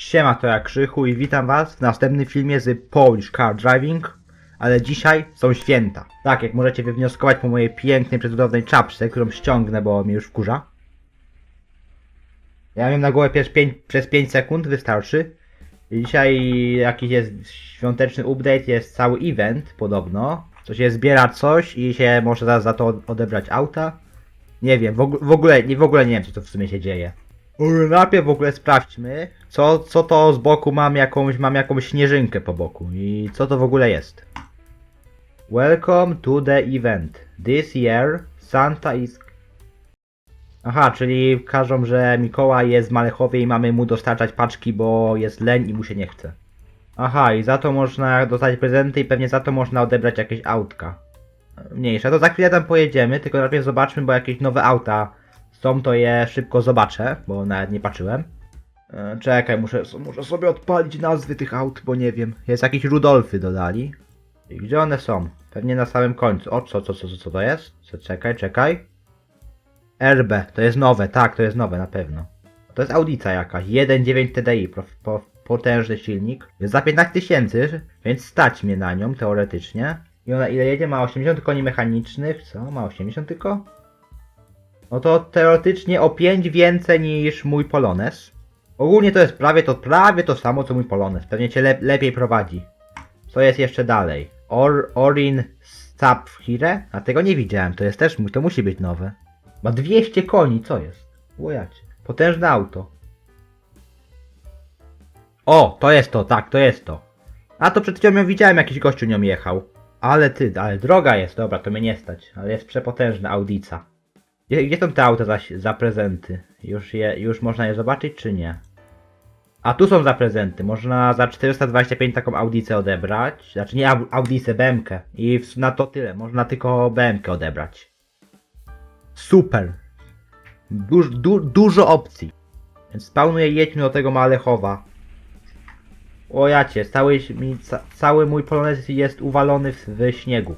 Siema, to ja Krzychu i witam was w następnym filmie z Polish Car Driving, ale dzisiaj są święta. Tak, jak możecie wywnioskować po mojej pięknej, przecudownej czapce, którą ściągnę, bo mnie już wkurza. Ja wiem na głowę przez 5, przez 5 sekund, wystarczy. I dzisiaj jakiś jest świąteczny update, jest cały event podobno. To się zbiera coś i się może za, za to odebrać auta. Nie wiem, w, w ogóle, nie, w ogóle nie wiem co to w sumie się dzieje. Najpierw w ogóle sprawdźmy, co, co to z boku mam jakąś, mam jakąś śnieżynkę po boku i co to w ogóle jest. Welcome to the event. This year Santa is... Aha, czyli każą, że Mikołaj jest w Malechowie i mamy mu dostarczać paczki, bo jest leń i mu się nie chce. Aha, i za to można dostać prezenty i pewnie za to można odebrać jakieś autka. Mniejsza, to za chwilę tam pojedziemy, tylko najpierw zobaczmy, bo jakieś nowe auta są, to je szybko zobaczę, bo nawet nie patrzyłem. E, czekaj, muszę, muszę sobie odpalić nazwy tych aut, bo nie wiem. Jest jakieś Rudolfy dodali. I gdzie one są? Pewnie na samym końcu. O, co, co, co, co, to jest? Co, czekaj, czekaj. RB, to jest nowe, tak, to jest nowe na pewno. To jest Audica jakaś, 1.9 TDI, po, potężny silnik. Jest za 15 tysięcy, więc stać mnie na nią teoretycznie. I ona ile jedzie? Ma 80 koni mechanicznych, co? Ma 80 tylko? No to teoretycznie o 5 więcej niż mój Polones. Ogólnie to jest prawie to, prawie to samo co mój Polones. Pewnie cię le lepiej prowadzi. Co jest jeszcze dalej? Or, Orin Sapphire? A tego nie widziałem, to jest też, to musi być nowe. Ma 200 koni, co jest? Łojacie. Potężne auto. O, to jest to, tak, to jest to. A to przed chwilą ją widziałem, jakiś gościu nią jechał. Ale ty, ale droga jest, dobra, to mnie nie stać. Ale jest przepotężna Audica. Gdzie, są te auta za, za prezenty? Już, je, już można je zobaczyć, czy nie? A tu są za prezenty. Można za 425 taką Audicę odebrać. Znaczy nie Au- Audicę, BMK. I w, na to tyle. Można tylko BMK odebrać. Super. Duż, du, dużo opcji. Więc spawnuję jedźmy do tego Malechowa. O jacie, cały, mi, ca, cały mój polonez jest uwalony w, w śniegu.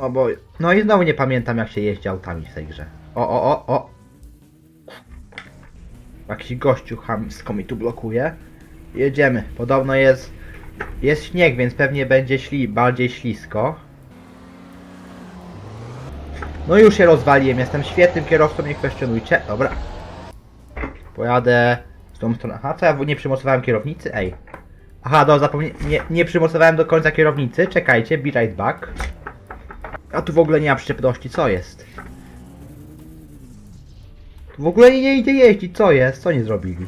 O boj. No i znowu nie pamiętam jak się jeździ autami w tej grze. O, o, o, o. Jakiś gościu chamsko mi tu blokuje. Jedziemy. Podobno jest... Jest śnieg, więc pewnie będzie śli, bardziej ślisko. No już się rozwaliłem, jestem świetnym kierowcą, nie kwestionujcie. Dobra. Pojadę w tą stronę. Aha, co ja nie przymocowałem kierownicy? Ej. Aha, do zapomnienia. Nie, nie przymocowałem do końca kierownicy. Czekajcie, be right back. A tu w ogóle nie ma przyczepności, co jest? Tu w ogóle nie idzie jeździć, co jest? Co nie zrobili?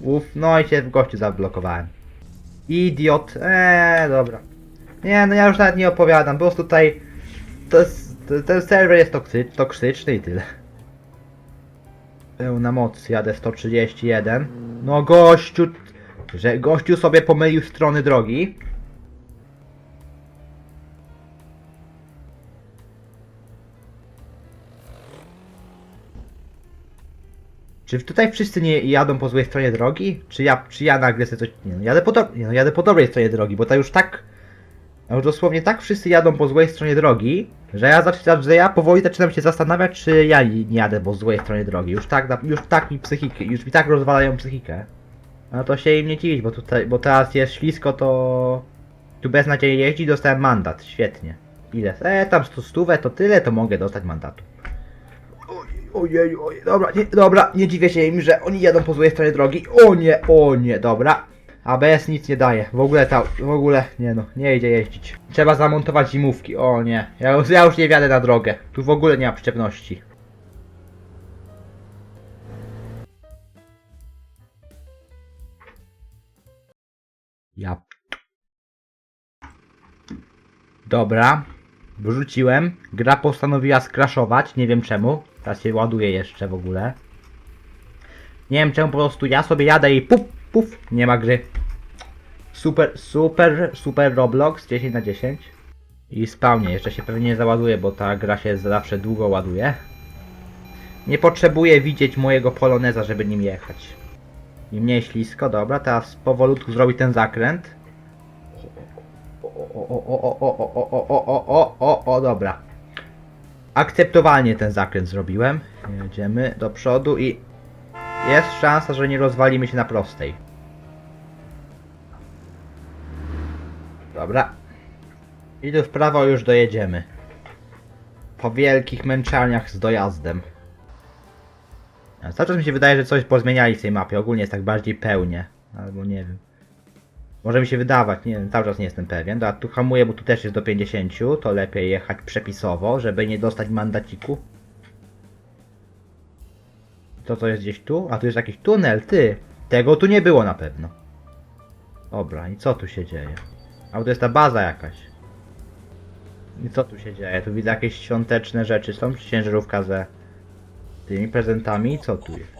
Uff, no i się w gościu zablokowałem. Idiot, eee, dobra. Nie, no ja już nawet nie opowiadam, po tutaj... To jest, to, ten serwer jest toksy, toksyczny i tyle. Pełna moc, jadę 131. No gościu, że gościu sobie pomylił strony drogi. Czy tutaj wszyscy nie jadą po złej stronie drogi? Czy ja, czy ja nagle sobie coś... Nie no, jadę po, do... nie, no, jadę po dobrej stronie drogi, bo to już tak... No już dosłownie tak wszyscy jadą po złej stronie drogi, że ja, zaczynam, że ja powoli zaczynam się zastanawiać, czy ja nie jadę po złej stronie drogi. Już tak, już tak mi psychikę, już mi tak rozwalają psychikę. No to się im nie dziwić, bo tutaj, bo teraz jest ślisko, to... Tu bez nadziei jeździ, dostałem mandat, świetnie. Ile? E, tam stu stówę, to tyle, to mogę dostać mandatu. Ojej, ojej, dobra, nie, dobra, nie dziwię się im, że oni jadą po złej stronie drogi. O nie, o nie, dobra. ABS nic nie daje, w ogóle ta, w ogóle, nie no, nie idzie jeździć. Trzeba zamontować zimówki, o nie, ja, już- ja już nie wjadę na drogę. Tu w ogóle nie ma przyczepności. Ja. Dobra, wrzuciłem. Gra postanowiła skraszować, nie wiem czemu. Teraz się ładuje jeszcze w ogóle. Nie wiem czemu po prostu ja sobie jadę i puf, puf, nie ma gry. Super, super, super Roblox 10 na 10. I spawnie, jeszcze się pewnie nie załaduje, bo ta gra się zawsze długo ładuje. Nie potrzebuję widzieć mojego poloneza, żeby nim jechać. I mniej ślisko, dobra, teraz powolutku zrobi ten zakręt. O, o, o, o, o, o, o, o, o, o, o, o, dobra akceptowalnie ten zakręt zrobiłem. Jedziemy do przodu i jest szansa, że nie rozwalimy się na prostej. Dobra. I tu w prawo już dojedziemy. Po wielkich męczarniach z dojazdem. Cały mi się wydaje, że coś pozmieniali w tej mapie. Ogólnie jest tak bardziej pełnie. Albo nie wiem. Może mi się wydawać, nie cały czas nie jestem pewien. A tu hamuję, bo tu też jest do 50. To lepiej jechać przepisowo, żeby nie dostać mandaciku. To co jest gdzieś tu? A tu jest jakiś tunel, ty! Tego tu nie było na pewno. Dobra, i co tu się dzieje? A to jest ta baza jakaś. I co tu się dzieje? Tu widzę jakieś świąteczne rzeczy. Są ciężarówka ze tymi prezentami? Co tu jest?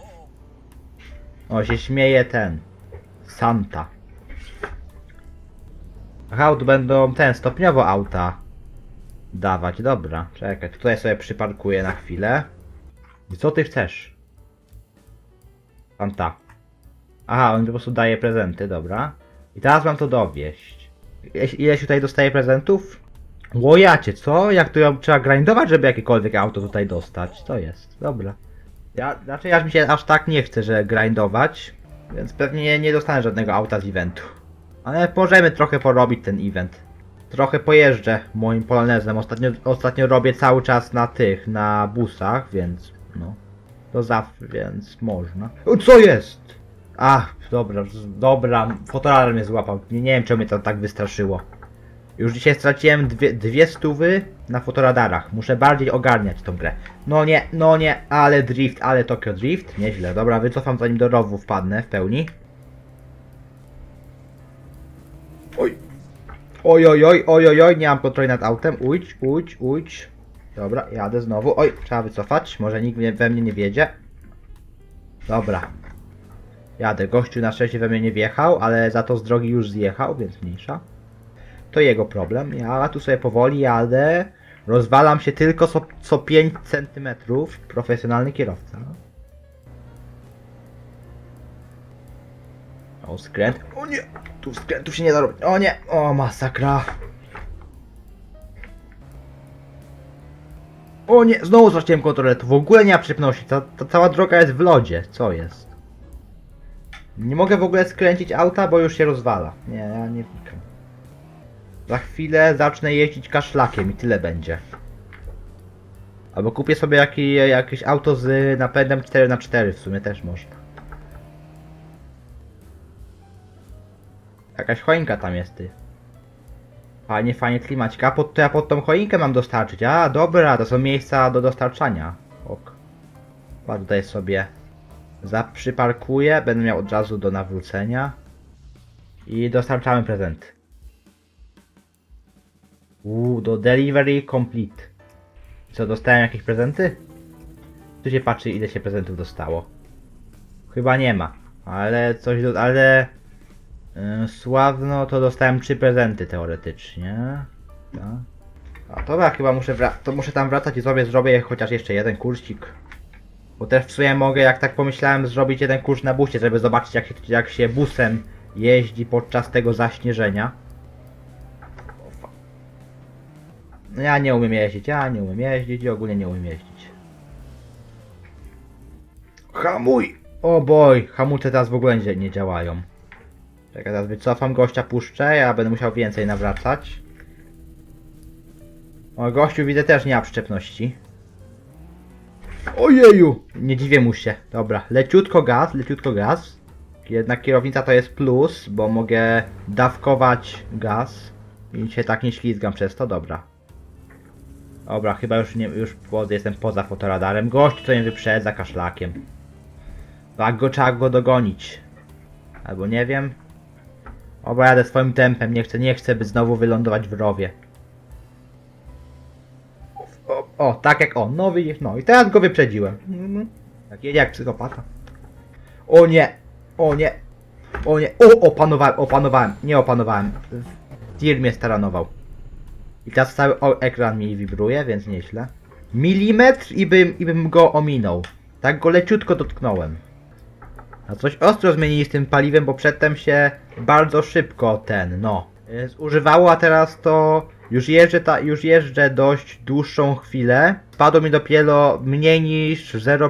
O, się śmieje ten. Santa. Tu będą ten, stopniowo auta dawać. Dobra, czekaj, tutaj sobie przyparkuję na chwilę. I co ty chcesz? Santa. Aha, on po prostu daje prezenty, dobra. I teraz mam to dowieść. Ile- Ileś tutaj dostaje prezentów? Łojacie, co? Jak to trzeba grindować, żeby jakiekolwiek auto tutaj dostać? To jest, dobra. Ja, znaczy aż mi się aż tak nie chce, że grindować, więc pewnie nie, nie dostanę żadnego auta z eventu. Ale możemy trochę porobić ten event. Trochę pojeżdżę moim polonezem. Ostatnio, ostatnio robię cały czas na tych, na busach, więc no. To zawsze, więc można. O, co jest? Ach, dobra, dobra, fotoradarm mnie złapał. Nie, nie wiem, czemu mnie to tak wystraszyło. Już dzisiaj straciłem dwie, dwie stówy na fotoradarach. Muszę bardziej ogarniać tą grę. No nie, no nie, ale drift, ale Tokyo Drift. Nieźle, dobra, wycofam zanim do rowu wpadnę w pełni. Oj, oj, oj, oj, oj, nie mam kontroli nad autem. Ujdź, ujdź, ujdź. Dobra, jadę znowu. Oj, trzeba wycofać. Może nikt we mnie nie wiedzie. Dobra. Jadę. Gościu na szczęście we mnie nie wjechał, ale za to z drogi już zjechał, więc mniejsza. To jego problem. Ja tu sobie powoli jadę. Rozwalam się tylko co, co 5 cm. Profesjonalny kierowca. O, skręt. O nie! Tu się nie da robić. O nie! O, masakra. O nie! Znowu straciłem kontrolę. To w ogóle nie ma przypności. Ta, ta cała droga jest w lodzie. Co jest? Nie mogę w ogóle skręcić auta, bo już się rozwala. Nie, ja nie wnikam. Za chwilę zacznę jeździć kaszlakiem i tyle będzie. Albo kupię sobie jaki, jakieś auto z napędem 4x4 w sumie też można. Jakaś choinka tam jest ty. Fajnie, fajnie klimacika. A pod, to ja pod tą choinkę mam dostarczyć. A, dobra, to są miejsca do dostarczania. Ok. A tutaj sobie zaprzyparkuję. Będę miał od razu do nawrócenia. I dostarczamy prezenty. Uuu, do delivery complete. Co, dostałem jakieś prezenty? Tu się patrzy ile się prezentów dostało. Chyba nie ma. Ale coś do... ale... Sławno to dostałem trzy prezenty teoretycznie. Tak. A to ja chyba muszę to muszę tam wracać i sobie zrobię chociaż jeszcze jeden kursik. Bo też w sumie mogę, jak tak pomyślałem, zrobić jeden kurs na busie, żeby zobaczyć jak się, jak się busem jeździ podczas tego zaśnieżenia. No ja nie umiem jeździć, ja nie umiem jeździć i ogólnie nie umiem jeździć. Hamuj! O boj, hamulce teraz w ogóle nie działają. Czekaj, teraz wycofam gościa, puszczę, ja będę musiał więcej nawracać. O, gościu widzę też nie ma przyczepności. Ojeju! Nie dziwię mu się. Dobra, leciutko gaz, leciutko gaz. Jednak kierownica to jest plus, bo mogę dawkować gaz. I się tak nie ślizgam przez to, dobra. Dobra, chyba już nie, już jestem poza fotoradarem. Gość co mnie wyprzedza kaszlakiem. Tak go trzeba go dogonić. Albo nie wiem. Oba jadę swoim tempem, nie chcę, nie chcę by znowu wylądować w rowie. O, o, tak jak on, no widzisz, no i teraz go wyprzedziłem. Mhm. Tak jedzie jak psychopata. O nie, o nie, o nie, o, opanowałem, opanowałem, nie opanowałem. Tir mnie staranował. I teraz cały ekran mi wibruje, więc nieźle. Milimetr i bym, i bym go ominął. Tak go leciutko dotknąłem. A coś ostro zmienili z tym paliwem, bo przedtem się bardzo szybko ten, no, y, zużywało, a teraz to już jeżdżę, ta, już jeżdżę dość dłuższą chwilę. Spadło mi dopiero mniej niż 0,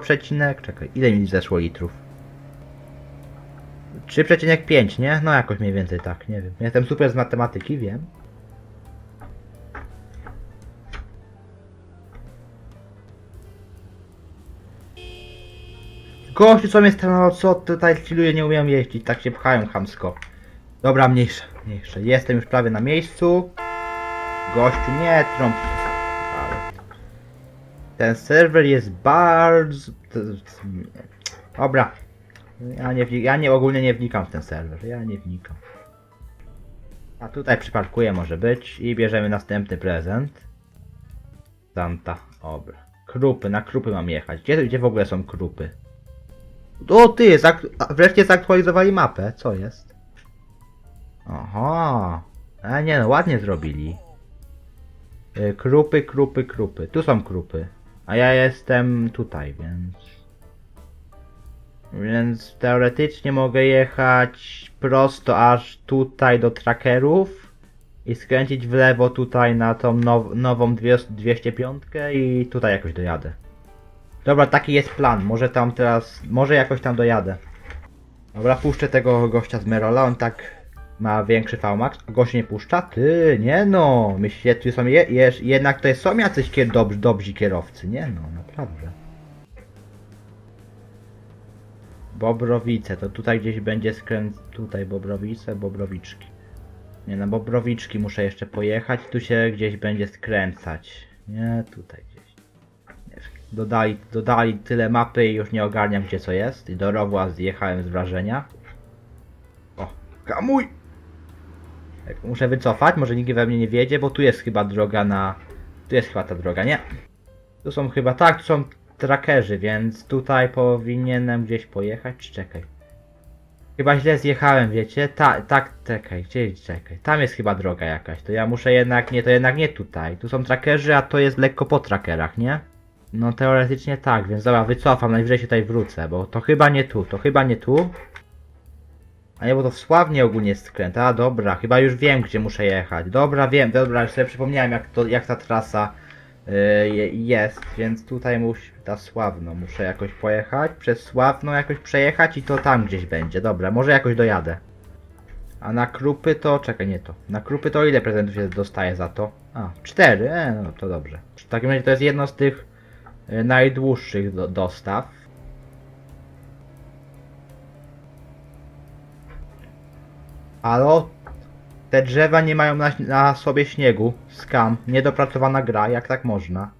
czekaj, ile mi zeszło litrów? 3,5, nie? No jakoś mniej więcej tak, nie wiem. Jestem super z matematyki, wiem. Gościu, co mnie stanęło, co tutaj chilluje, nie umiem jeździć, tak się pchają chamsko. Dobra, mniejsze, mniejsze. Jestem już prawie na miejscu. Gościu, nie trąb. Ten serwer jest bardzo... Dobra. Ja, nie, ja nie ogólnie nie wnikam w ten serwer, ja nie wnikam. A tutaj przyparkuję może być i bierzemy następny prezent. Santa, dobra. Krupy, na krupy mam jechać. Gdzie, gdzie w ogóle są krupy? O ty, zak- wreszcie zaktualizowali mapę, co jest? Aha. A nie no, ładnie zrobili. Y, Krupy, krupy, krupy. Tu są krupy. A ja jestem tutaj, więc... Więc teoretycznie mogę jechać prosto aż tutaj do trackerów i skręcić w lewo tutaj na tą now, nową dwie- 205 i tutaj jakoś dojadę. Dobra, taki jest plan. Może tam teraz, może jakoś tam dojadę. Dobra, puszczę tego gościa z Merola, on tak ma większy VMAX. A Gość nie puszcza? Ty, nie no. Myślę, tu są je, jeż- jednak tutaj są jacyś kier, dobrzy, kierowcy. Nie no, naprawdę. Bobrowice, to tutaj gdzieś będzie skręt... Tutaj Bobrowice, Bobrowiczki. Nie no, Bobrowiczki muszę jeszcze pojechać, tu się gdzieś będzie skręcać. Nie, tutaj. Dodali, dodali tyle mapy i już nie ogarniam gdzie co jest. I do Rowła zjechałem z wrażenia. O, kamuj! Tak, muszę wycofać, może nikt we mnie nie wiedzie, bo tu jest chyba droga na... Tu jest chyba ta droga, nie? Tu są chyba, tak, tu są trackerzy, więc tutaj powinienem gdzieś pojechać, czekaj. Chyba źle zjechałem, wiecie? Ta, tak, czekaj, gdzie, czekaj. Tam jest chyba droga jakaś, to ja muszę jednak, nie, to jednak nie tutaj. Tu są trackerzy, a to jest lekko po trackerach, nie? No teoretycznie tak, więc dobra, wycofam, najwyżej się tutaj wrócę, bo to chyba nie tu, to chyba nie tu. A nie, bo to Sławnie ogólnie jest skręt. A dobra, chyba już wiem gdzie muszę jechać. Dobra, wiem, dobra, już sobie przypomniałem jak, to, jak ta trasa y, je- jest, więc tutaj musi, ta Sławno, muszę jakoś pojechać, przez Sławno jakoś przejechać i to tam gdzieś będzie. Dobra, może jakoś dojadę. A na krupy to, czekaj, nie to. Na krupy to ile prezentów się dostaje za to? A, cztery, e, no to dobrze. W takim razie to jest jedno z tych najdłuższych do, dostaw. Halo? Te drzewa nie mają na, na sobie śniegu. Skam. Niedopracowana gra, jak tak można?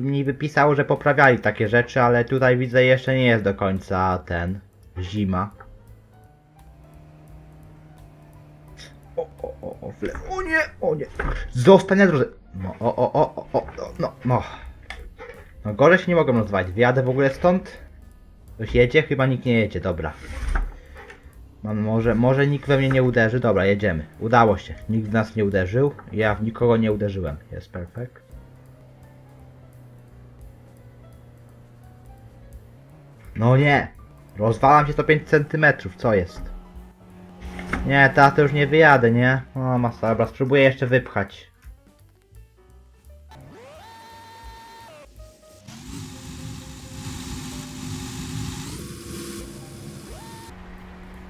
Mi wypisało, że poprawiali takie rzeczy, ale tutaj widzę jeszcze nie jest do końca ten. Zima. O, o, o, o, o nie, o nie. Zostań na drodze. No, o, o, o, o, o, no, no, no. No gorzej się nie mogę rozwalić. Wyjadę w ogóle stąd? Ktoś jedzie? Chyba nikt nie jedzie, dobra. Mam, może, może nikt we mnie nie uderzy. Dobra, jedziemy. Udało się. Nikt w nas nie uderzył. Ja w nikogo nie uderzyłem. Jest perfekt. No nie. Rozwalam się to 5 cm. Co jest? Nie, teraz to już nie wyjadę, nie? O, masa. Dobra, spróbuję jeszcze wypchać.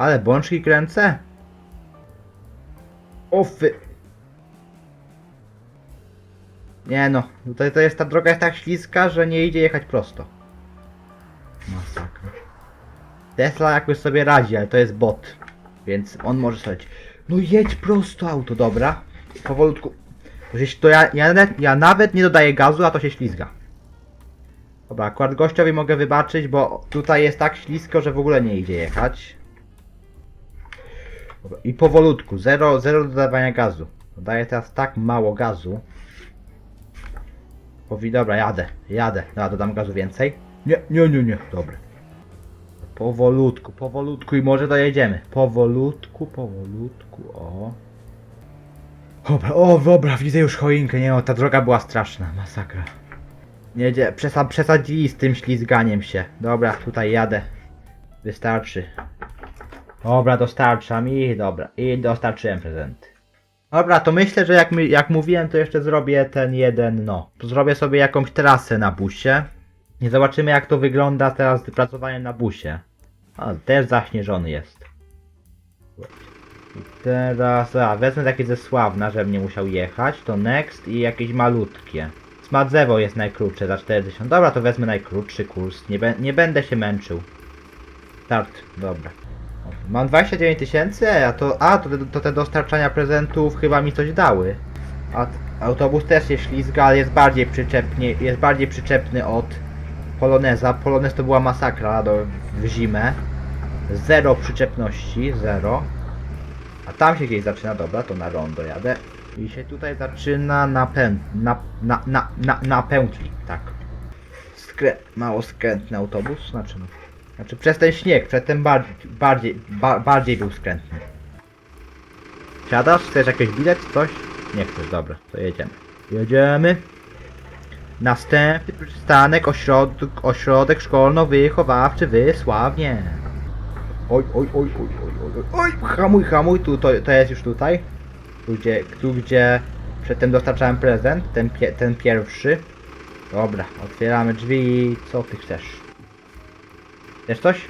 Ale bączki kręcę. O fy. Nie no, tutaj to jest ta droga jest tak śliska, że nie idzie jechać prosto. Masakra. Tesla jakoś sobie radzi, ale to jest bot. Więc on może sobie. No jedź prosto auto, dobra. Powolutku. To, się, to ja, ja, ja nawet nie dodaję gazu, a to się ślizga. Dobra, akurat gościowi mogę wybaczyć, bo tutaj jest tak ślisko, że w ogóle nie idzie jechać. I powolutku, zero, zero dodawania gazu. Dodaję teraz tak mało gazu. Powi, dobra, jadę, jadę. Dobra, dodam gazu więcej. Nie, nie, nie, nie, dobra. Powolutku, powolutku i może dojedziemy. Powolutku, powolutku, o. Dobra, o, dobra, widzę już choinkę, nie no, ta droga była straszna, masakra. Przesa przesadzili z tym ślizganiem się. Dobra, tutaj jadę. Wystarczy. Dobra, dostarcza mi. Dobra, i dostarczyłem prezenty. Dobra, to myślę, że jak, jak mówiłem, to jeszcze zrobię ten jeden, no. Zrobię sobie jakąś trasę na busie. Nie zobaczymy jak to wygląda teraz z wypracowaniem na busie. A, też zaśnieżony jest. I teraz, a, wezmę takie ze Sławna, żebym nie musiał jechać. To next i jakieś malutkie. Smadzewo jest najkrótsze za 40. Dobra, to wezmę najkrótszy kurs. Nie, nie będę się męczył. Start, dobra. Mam 29 tysięcy, a to, a to, to te dostarczania prezentów chyba mi coś dały. A autobus też się ślizga, ale jest bardziej przyczepnie, jest bardziej przyczepny od Poloneza. Polonez to była masakra do, w zimę. Zero przyczepności, zero. A tam się gdzieś zaczyna, dobra, to na rondo jadę. I się tutaj zaczyna na pę... na, na, na, na, na pętli, tak. Skrę... mało skrętny autobus, znaczy no. Znaczy przez ten śnieg, przez ten bardziej, bardziej, ba, bardziej był skrętny. Siadasz? Chcesz jakiś bilet? Coś? Nie chcesz, dobra, to jedziemy. Jedziemy. Następny przystanek ośrodek, ośrodek szkolno-wychowawczy Wysławnie. Oj, oj, oj, oj, oj, oj, oj, oj, hamuj, hamuj, tu, to, to jest już tutaj. Tu gdzie, tu gdzie przedtem dostarczałem prezent, ten, ten pierwszy. Dobra, otwieramy drzwi, co ty chcesz? Chcesz coś?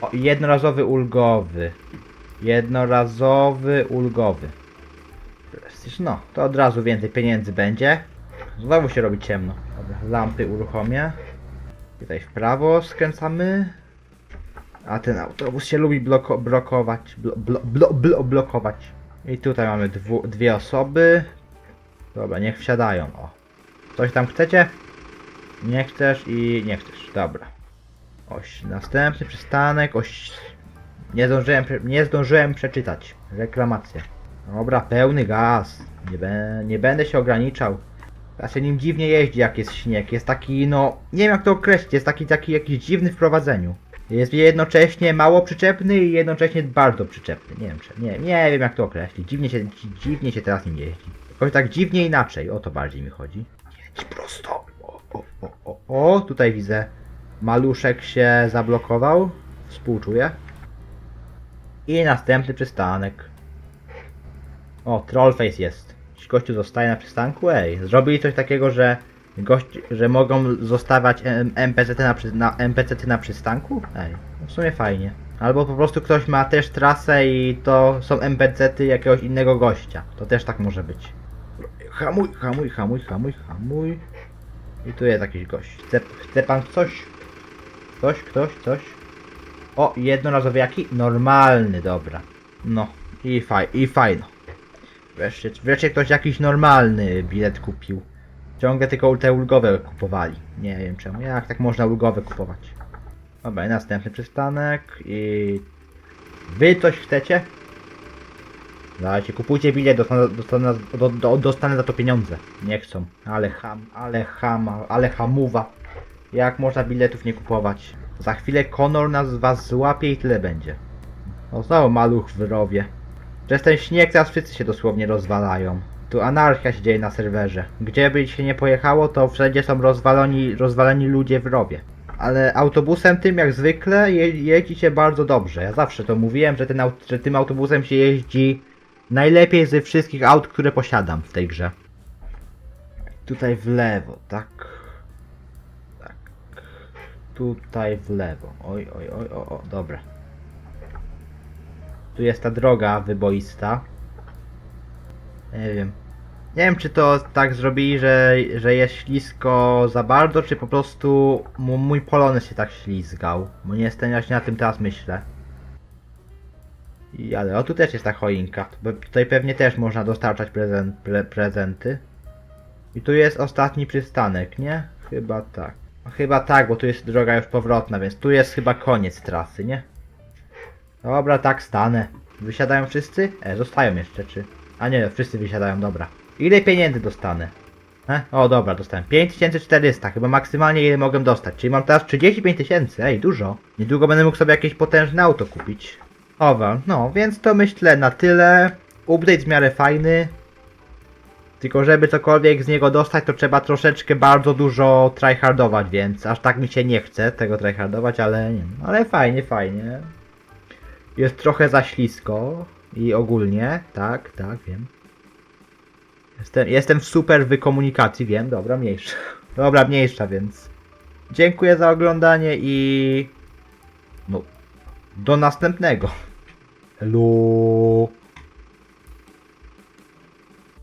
O, jednorazowy ulgowy. Jednorazowy ulgowy. No, to od razu więcej pieniędzy będzie. Znowu się robi ciemno. Dobra, lampy uruchomię. Tutaj w prawo skręcamy. A ten autobus się lubi bloko blokować. Blo blo blo blo blokować. I tutaj mamy dwie osoby. Dobra, niech wsiadają. O. Coś tam chcecie? Nie chcesz i nie chcesz. Dobra. Oś, następny przystanek, oś... Nie zdążyłem, nie zdążyłem przeczytać. Reklamację. Dobra, pełny gaz. Nie, be, nie będę się ograniczał. Ja się nim dziwnie jeździ jak jest śnieg. Jest taki, no... Nie wiem jak to określić. Jest taki, taki jakiś dziwny w prowadzeniu. Jest jednocześnie mało przyczepny i jednocześnie bardzo przyczepny. Nie wiem, czy, nie, nie wiem jak to określić. Dziwnie się, dzi- dziwnie się teraz nim jeździ. Jakoś tak dziwnie inaczej. O to bardziej mi chodzi. Jedź prosto. O, o, o, o, o. Tutaj widzę Maluszek się zablokował. Współczuję. I następny przystanek. O, Trollface jest. Jeśli gościu zostaje na przystanku, ej. Zrobili coś takiego, że gość, że mogą zostawiać NPC na, na, na przystanku? Ej, no w sumie fajnie. Albo po prostu ktoś ma też trasę i to są NPC jakiegoś innego gościa. To też tak może być. Hamuj, hamuj, hamuj, hamuj, hamuj. I tu jest jakiś gość. Chce, chce pan coś? Ktoś, ktoś, coś? O, jednorazowy jaki? Normalny, dobra. No, i, faj, i fajno. Wreszcie, wreszcie ktoś jakiś normalny bilet kupił. Ciągle tylko te ulgowe kupowali. Nie wiem czemu, jak tak można ulgowe kupować. Dobra, następny przystanek i... Wy coś chcecie? Dajcie, kupujcie bilet, dostanę, dostanę, do, do, dostanę za to pieniądze. Nie chcą. Ale ham, ale hama, ale hamuwa. Jak można biletów nie kupować? Za chwilę Conor nas was złapie i tyle będzie. O, znowu maluch w rowie. Przez ten śnieg teraz wszyscy się dosłownie rozwalają. Tu anarchia się dzieje na serwerze. Gdzie by się nie pojechało, to wszędzie są rozwaloni, rozwaleni ludzie w rowie. Ale autobusem tym jak zwykle je, jeździ się bardzo dobrze. Ja zawsze to mówiłem, że, ten, że tym autobusem się jeździ najlepiej ze wszystkich aut, które posiadam w tej grze. Tutaj w lewo. Tak. Tutaj w lewo. Oj, oj, oj, o, o, dobra. Tu jest ta droga wyboista. Nie wiem. Nie wiem, czy to tak zrobili, że, że jest ślisko za bardzo, czy po prostu mój polonez się tak ślizgał. Bo nie jestem właśnie na tym teraz myślę. I, ale o, tu też jest ta choinka. Tutaj pewnie też można dostarczać prezent, pre, prezenty. I tu jest ostatni przystanek, nie? Chyba tak. Chyba tak, bo tu jest droga już powrotna, więc tu jest chyba koniec trasy, nie? Dobra, tak stanę. Wysiadają wszyscy? E, zostają jeszcze, czy... A nie, wszyscy wysiadają, dobra. Ile pieniędzy dostanę? E? O, dobra, dostałem 5400, chyba maksymalnie ile mogę dostać. Czyli mam teraz 35 tysięcy, ej, dużo. Niedługo będę mógł sobie jakieś potężne auto kupić. Owa, no, więc to myślę na tyle. Update w miarę fajny. Tylko żeby cokolwiek z niego dostać, to trzeba troszeczkę bardzo dużo tryhardować, więc aż tak mi się nie chce tego tryhardować, ale nie. Ale fajnie, fajnie. Jest trochę za ślisko i ogólnie, tak, tak, wiem. Jestem, jestem super w komunikacji, wiem, dobra, mniejsza. Dobra, mniejsza, więc dziękuję za oglądanie i no, do następnego. Hello.